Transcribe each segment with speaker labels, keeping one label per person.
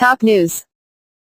Speaker 1: Top news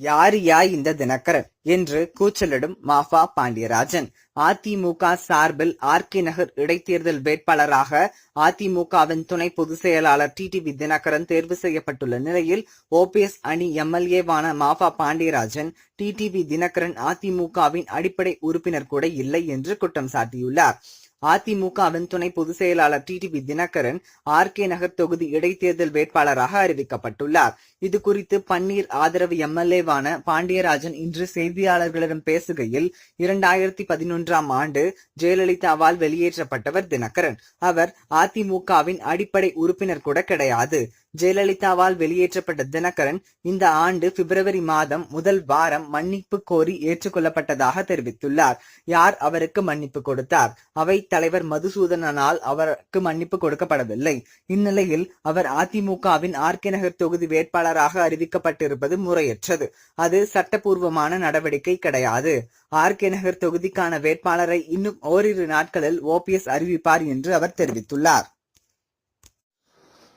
Speaker 2: யார் யா இந்த தினகரன் என்று கூச்சலிடும் மாஃபா பாண்டியராஜன். அதிமுக சார்பில் ஆர்கே நகர் இடைத்தேர்தல் வேட்பாளராக அதிமுகவின் துணை பொதுச் செயலாளர் டிடிவி தினகரன் தேர்வு செய்யப்பட்டுள்ள நிலையில் ஓபிஎஸ் அணி எம்எல்ஏவான மாஃபா பாண்டியராஜன் டிடிவி தினகரன் அதிமுகவின் அடிப்படை உறுப்பினர் கூட இல்லை என்று குற்றம் சாட்டியுள்ளார். அதிமுகவின் துணை பொதுச் செயலாளர் டிடிபி தினகரன் ஆர்கே நகர் தொகுதி இடைத்தேர்தல் வேட்பாளராக அறிவிக்கப்பட்டுள்ளார். இது குறித்து பன்னீர் ஆதரவு எம்எல்ஏவான பாண்டியராஜன் இன்று செய்தியாளர்களிடம் பேசுகையில் இரண்டாயிரத்தி பதினொன்றாம் ஆண்டு ஜெயலலிதாவால் வெளியேற்றப்பட்டவர் தினகரன். அவர் அதிமுகவின் அடிப்படை உறுப்பினர் கூட கிடையாது. ஜெயலலிதாவால் வெளியேற்றப்பட்ட தினகரன் இந்த ஆண்டு பிப்ரவரி மாதம் முதல் வாரம் மன்னிப்பு கோரி ஏற்றுக்கொள்ளப்பட்டதாக தெரிவித்துள்ளார். யார் அவருக்கு மன்னிப்பு கொடுத்தார்? அவை தலைவர் மதுசூதனனால் அவருக்கு மன்னிப்பு கொடுக்கப்படவில்லை. இந்நிலையில் அவர் அதிமுகவின் ஆர்கே நகர் தொகுதி வேட்பாளராக அறிவிக்கப்பட்டிருப்பது முறையற்றது. அது சட்டப்பூர்வமான நடவடிக்கை கிடையாது. ஆர்கே நகர் தொகுதிக்கான வேட்பாளரை இன்னும் ஓரிரு நாட்களில் ஓபிஎஸ் அறிவிப்பார் என்று அவர் தெரிவித்துள்ளார்.